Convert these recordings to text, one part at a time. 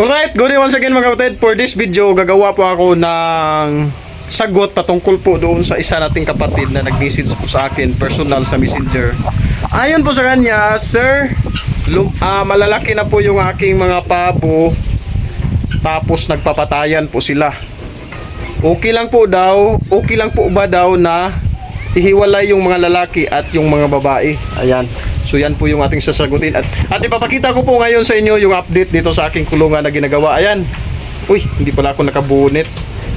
Alright, good day once again mga kapatid. For this video, gagawa po ako ng sagot patungkol po doon sa isa nating kapatid na nag-message po sa akin personal sa messenger. Ayon po sa kanya, Sir, lum- ah, malalaki na po yung aking mga pabo tapos nagpapatayan po sila. Okay lang po daw, okay lang po ba daw na ihiwalay yung mga lalaki at yung mga babae. Ayan. So yan po yung ating sasagutin at at ipapakita ko po ngayon sa inyo yung update dito sa aking kulungan na ginagawa. Ayan. Uy, hindi pala ako nakabunit.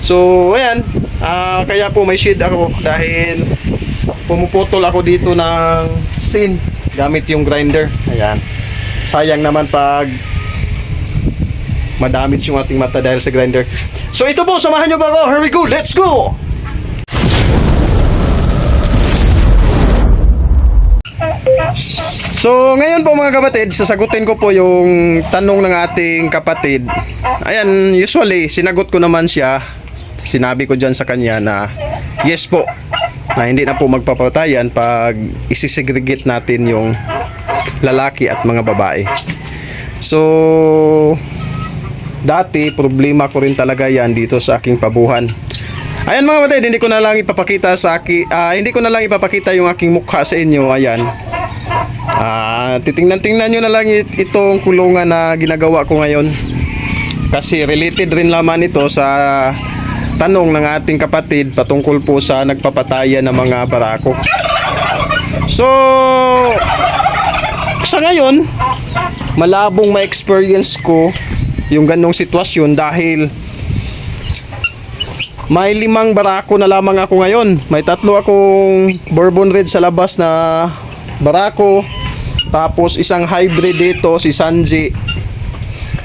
So, ayan. Ah, kaya po may shade ako dahil pumuputol ako dito ng sin gamit yung grinder. Ayan. Sayang naman pag madamage yung ating mata dahil sa grinder. So ito po, samahan nyo ba ako? Here we go, let's go! So ngayon po mga kapatid, sasagutin ko po yung tanong ng ating kapatid. Ayan, usually sinagot ko naman siya. Sinabi ko dyan sa kanya na yes po, na hindi na po magpapatayan pag isisegregate natin yung lalaki at mga babae. So, dati problema ko rin talaga yan dito sa aking pabuhan. Ayan mga kapatid, hindi ko na lang ipapakita sa aki, ah, hindi ko na lang ipapakita yung aking mukha sa inyo. Ayan. Ah, titingnan-tingnan nyo na lang it- itong kulungan na ginagawa ko ngayon. Kasi related rin laman ito sa tanong ng ating kapatid patungkol po sa nagpapatayan ng mga barako. So, sa ngayon, malabong ma-experience ko yung ganong sitwasyon dahil may limang barako na lamang ako ngayon. May tatlo akong Bourbon Red sa labas na barako. Tapos isang hybrid dito si Sanji.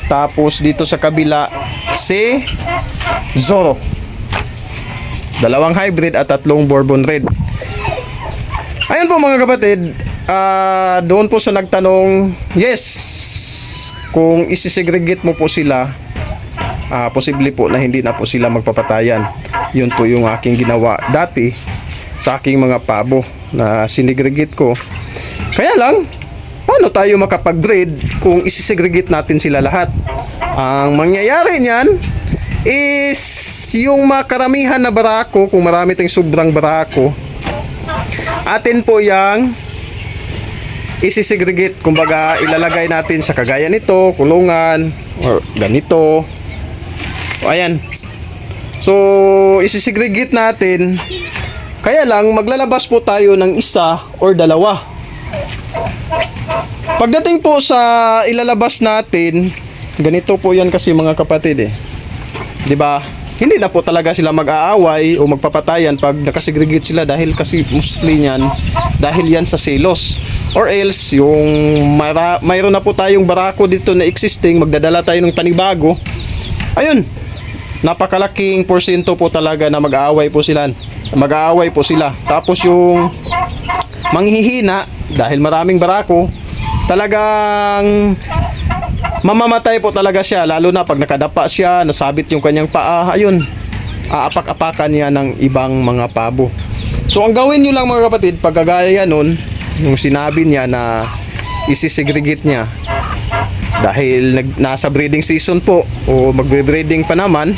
Tapos dito sa kabila si Zoro. Dalawang hybrid at tatlong Bourbon Red. Ayan po mga kapatid, ah, doon po sa nagtanong, yes, kung isisegregate mo po sila, ah, posible po na hindi na po sila magpapatayan. Yun po yung aking ginawa dati sa aking mga pabo na sinegregate ko. Kaya lang, paano tayo makapag-breed kung isisegregate natin sila lahat? Ang mangyayari niyan is yung makaramihan na barako, kung marami tayong sobrang barako, atin po yang isisegregate. Kumbaga ilalagay natin sa kagaya nito kulungan or ganito. O ayan. So isisegregate natin. Kaya lang maglalabas po tayo ng isa or dalawa pagdating po sa ilalabas natin ganito po yan kasi mga kapatid eh 'di ba? Hindi na po talaga sila mag-aaway o magpapatayan pag nakasegregate sila dahil kasi mostly niyan dahil yan sa selos. Or else yung mara, mayroon na po tayong barako dito na existing, magdadala tayo ng panibago. Ayun. Napakalaking porsyento po talaga na mag-aaway po sila. Mag-aaway po sila. Tapos yung manghihina dahil maraming barako, talagang mamamatay po talaga siya lalo na pag nakadapa siya nasabit yung kanyang paa. Ayun aapak-apakan niya ng ibang mga pabo. So ang gawin nyo lang mga kapatid pag kagaya nun yung sinabi niya na isisegregate niya dahil nag, nasa breeding season po o magbe-breeding pa naman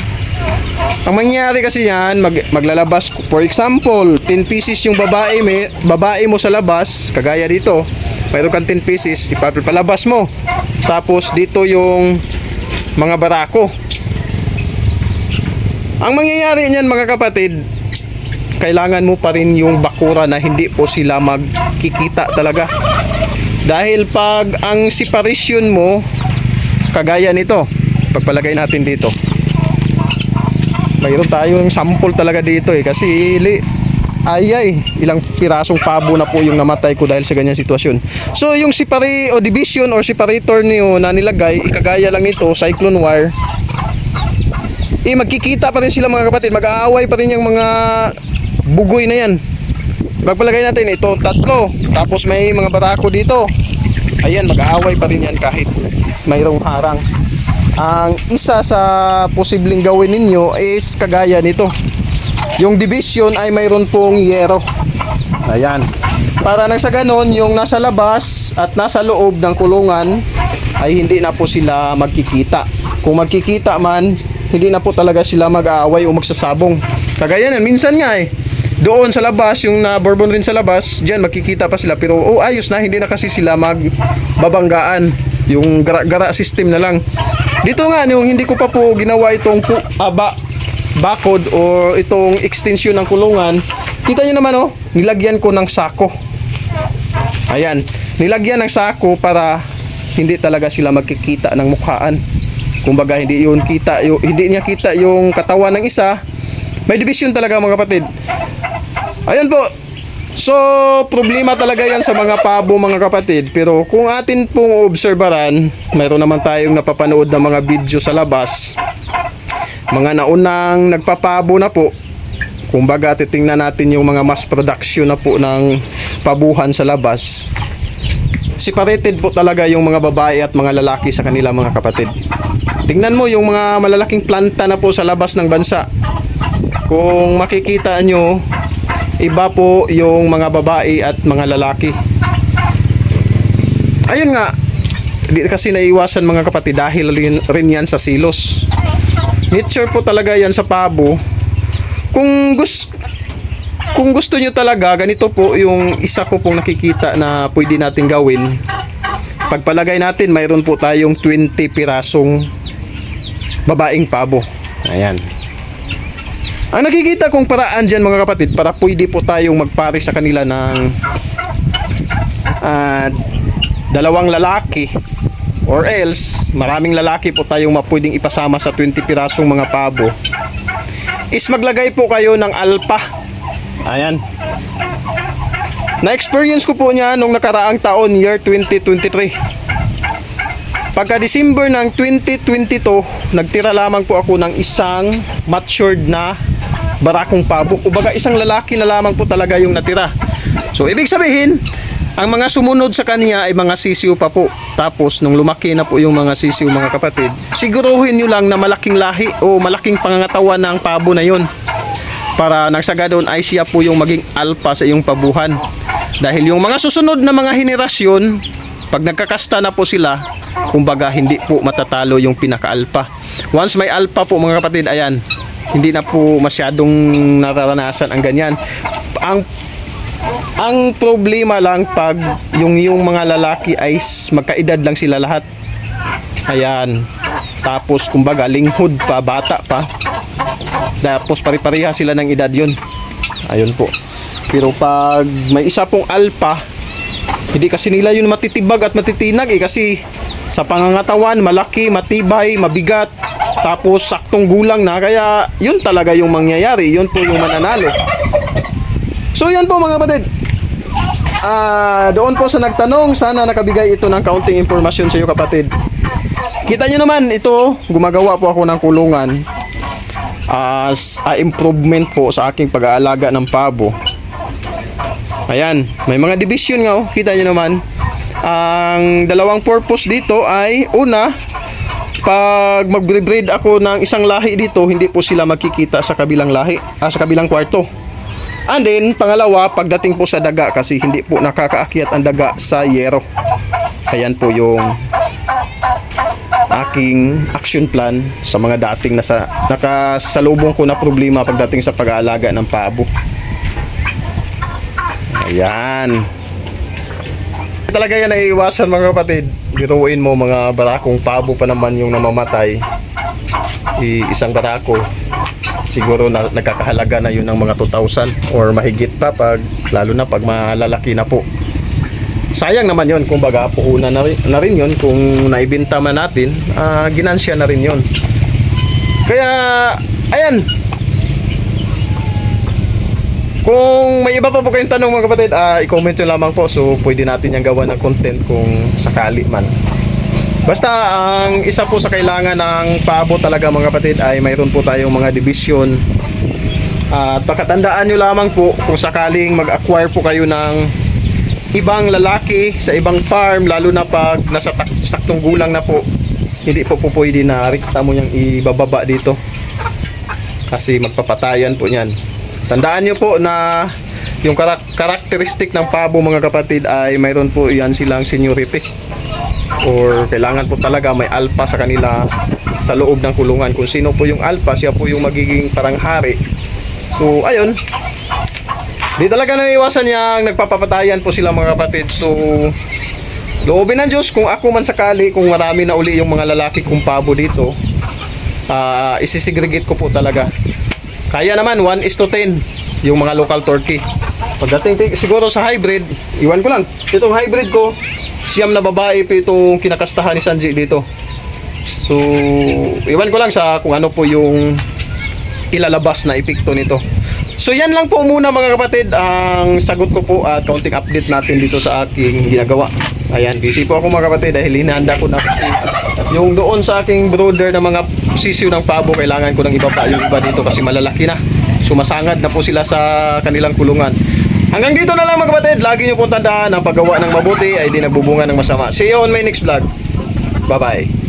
ang mangyayari kasi yan mag, maglalabas for example 10 pieces yung babae may, babae mo sa labas kagaya dito mayroon kang 10 pieces ipapalabas mo tapos dito yung mga barako. Ang mangyayari niyan mga kapatid, kailangan mo pa rin yung bakura na hindi po sila magkikita talaga. Dahil pag ang separation mo, kagaya nito, pagpalagay natin dito. Mayroon tayong sample talaga dito eh kasi ay ay ilang pirasong pabo na po yung namatay ko dahil sa ganyan sitwasyon. So yung separi o division or separator niyo na nilagay, ikagaya lang ito, cyclone wire. Eh magkikita pa rin sila mga kapatid, mag-aaway pa rin yung mga bugoy na yan. Magpalagay natin ito, tatlo. Tapos may mga barako dito. Ayan, mag-aaway pa rin yan kahit mayroong harang. Ang isa sa posibleng gawin ninyo is kagaya nito. Yung division ay mayroon pong yero. Ayan. Para nang sa ganon, yung nasa labas at nasa loob ng kulungan ay hindi na po sila magkikita. kung magkikita man, hindi na po talaga sila mag-aaway o magsasabong. Kagaya yan, minsan nga eh, doon sa labas, yung na bourbon rin sa labas, diyan makikita pa sila pero oh ayos na, hindi na kasi sila magbabanggaan. Yung gara-gara system na lang. Dito nga, yung hindi ko pa po ginawa itong aba, bakod o itong extension ng kulungan, kita nyo naman oh, nilagyan ko ng sako. Ayan, nilagyan ng sako para hindi talaga sila magkikita ng mukhaan. Kumbaga hindi yun kita, yung, hindi niya kita yung katawan ng isa. May division talaga mga kapatid. Ayan po. So, problema talaga yan sa mga pabo mga kapatid. Pero kung atin pong obserbaran, mayroon naman tayong napapanood ng mga video sa labas. Mga naunang nagpapabo na po. Kumbaga, titingnan natin yung mga mass production na po ng pabuhan sa labas. Separated po talaga yung mga babae at mga lalaki sa kanila mga kapatid. Tingnan mo yung mga malalaking planta na po sa labas ng bansa. Kung makikita nyo, iba po yung mga babae at mga lalaki. Ayun nga, di kasi naiwasan mga kapatid dahil rin, rin yan sa silos. Nature po talaga yan sa pabo. Kung gusto kung gusto nyo talaga, ganito po yung isa ko pong nakikita na pwede natin gawin. Pagpalagay natin, mayroon po tayong 20 pirasong babaeng pabo. Ayan. Ang nakikita kong paraan dyan mga kapatid, para pwede po tayong magpare sa kanila ng ah, dalawang lalaki or else maraming lalaki po tayong mapwedeng ipasama sa 20 pirasong mga pabo. Is maglagay po kayo ng alpa. Ayan. Na-experience ko po niya nung nakaraang taon year 2023 pagka December ng 2022 nagtira lamang po ako ng isang matured na barakong pabo. Kumbaga isang lalaki na lamang po talaga yung natira. So ibig sabihin ang mga sumunod sa kanya ay mga sisiw pa po. Tapos, nung lumaki na po yung mga sisiw mga kapatid, siguruhin nyo lang na malaking lahi o malaking pangangatawan ng pabo na yon para nang sa doon ay siya po yung maging alpha sa iyong pabuhan. Dahil yung mga susunod na mga henerasyon, pag nagkakasta na po sila, kumbaga hindi po matatalo yung pinaka-alpha. Once may alpha po mga kapatid, ayan, hindi na po masyadong nararanasan ang ganyan. Ang ang problema lang pag yung yung mga lalaki ay magkaedad lang sila lahat. Ayan. Tapos kumbaga linghod pa, bata pa. Tapos pare-pareha sila ng edad yun. Ayun po. Pero pag may isa pong alpha, hindi kasi nila yun matitibag at matitinag eh kasi sa pangangatawan, malaki, matibay, mabigat, tapos saktong gulang na kaya yun talaga yung mangyayari, yun po yung mananalo. So yan po mga kapatid. Ah, doon po sa nagtanong, sana nakabigay ito ng kaunting impormasyon sa iyo kapatid. Kita nyo naman ito, gumagawa po ako ng kulungan as a improvement po sa aking pag-aalaga ng pabo. Ayan, may mga division nga oh, kita nyo naman. Ang dalawang purpose dito ay una, pag mag-breed ako ng isang lahi dito, hindi po sila magkikita sa kabilang lahi, ah, sa kabilang kwarto. And then, pangalawa, pagdating po sa daga kasi hindi po nakakaakyat ang daga sa yero. Ayan po yung aking action plan sa mga dating nasa nakasalubong ko na problema pagdating sa pag-aalaga ng pabo. Ayan. Talaga yan ay iwasan mga kapatid. Biruin mo mga barakong pabo pa naman yung namamatay. I, isang barako siguro na, nagkakahalaga na yun ng mga 2,000 or mahigit pa pag lalo na pag malalaki na po. Sayang naman yun kung baga puhunan na rin, na rin yun. Kung naibenta man natin ah, ginansya na rin yun. Kaya ayan. Kung may iba pa po kayong tanong mga kapatid ah, i-comment nyo lamang po. So pwede natin yung gawa ng content kung sakali man Basta ang isa po sa kailangan ng pabo talaga mga kapatid ay mayroon po tayong mga division. At pakatandaan nyo lamang po kung sakaling mag-acquire po kayo ng ibang lalaki sa ibang farm lalo na pag nasa saktong gulang na po hindi po po pwede na rikta mo yung ibababa dito. Kasi magpapatayan po niyan. Tandaan nyo po na yung karak- karakteristik ng pabo mga kapatid ay mayroon po yan silang seniority or kailangan po talaga may alpha sa kanila sa loob ng kulungan. Kung sino po yung alpha, siya po yung magiging parang hari. So, ayun. Di talaga naiwasan niyang nagpapapatayan po sila mga kapatid. So, loobin ng Diyos kung ako man sakali, kung marami na uli yung mga lalaki kong pabo dito, ah isisigregate ko po talaga. Kaya naman 1 is to 10 yung mga local turkey. Pagdating ti- siguro sa hybrid, iwan ko lang. Itong hybrid ko, siyam na babae po itong kinakastahan ni Sanji dito. So, iwan ko lang sa kung ano po yung ilalabas na epekto nito. So yan lang po muna mga kapatid ang sagot ko po at kaunting update natin dito sa aking ginagawa. Ayan, busy po ako mga kapatid dahil hinahanda ko na yung doon sa aking brother na mga sisiyo ng pabo kailangan ko ng ibaba yung iba dito kasi malalaki na. Sumasangad na po sila sa kanilang kulungan. Hanggang dito na lang mga kapatid, lagi nyo pong tandaan ang paggawa ng mabuti ay di nagbubunga ng masama. See you on my next vlog. Bye-bye.